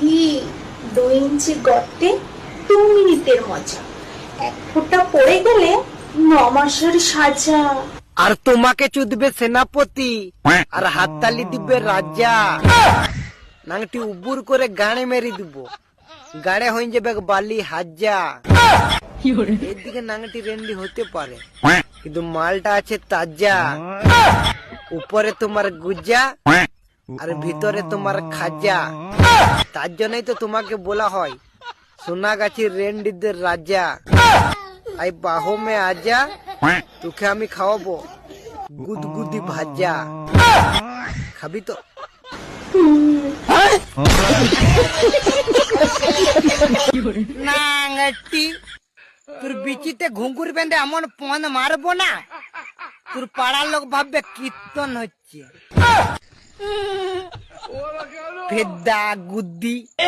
কি দুই ইঞ্চি গর্তে দু মিনিটের মজা। এক ফোঁটা পড়ে গেলে ন মাসের সাজা। আর তোমাকে চুদবে সেনাপতি, আর হাততালি দিবে রাজা। নাংটি উবুর করে গাড়ে মেরে দিব। গাড়ে হয়ে যাবে বালি হাজা। এদিকে নাংটি রেন্ডি হতে পারে, কিন্তু মালটা আছে তাজা। উপরে তোমার গুজা আর ভিতরে তোমার খাজা। তার জন্যই তো তোমাকে বলা হয়, সোনাগাছির রেন্ডিদের রাজা। আই বাহো মে আজা, তোকে আমি খাওয়াবো। গুদগুদি ভাজা। খাবি তো। নাঙ্গটি, তোর বিচিতে ঘুঙ্গুর বেঁধে এমন পন মারবো না? তোর পাড়ার লোক ভাববে কীর্তন হচ্ছে। ফেদ্দা গুদ্দি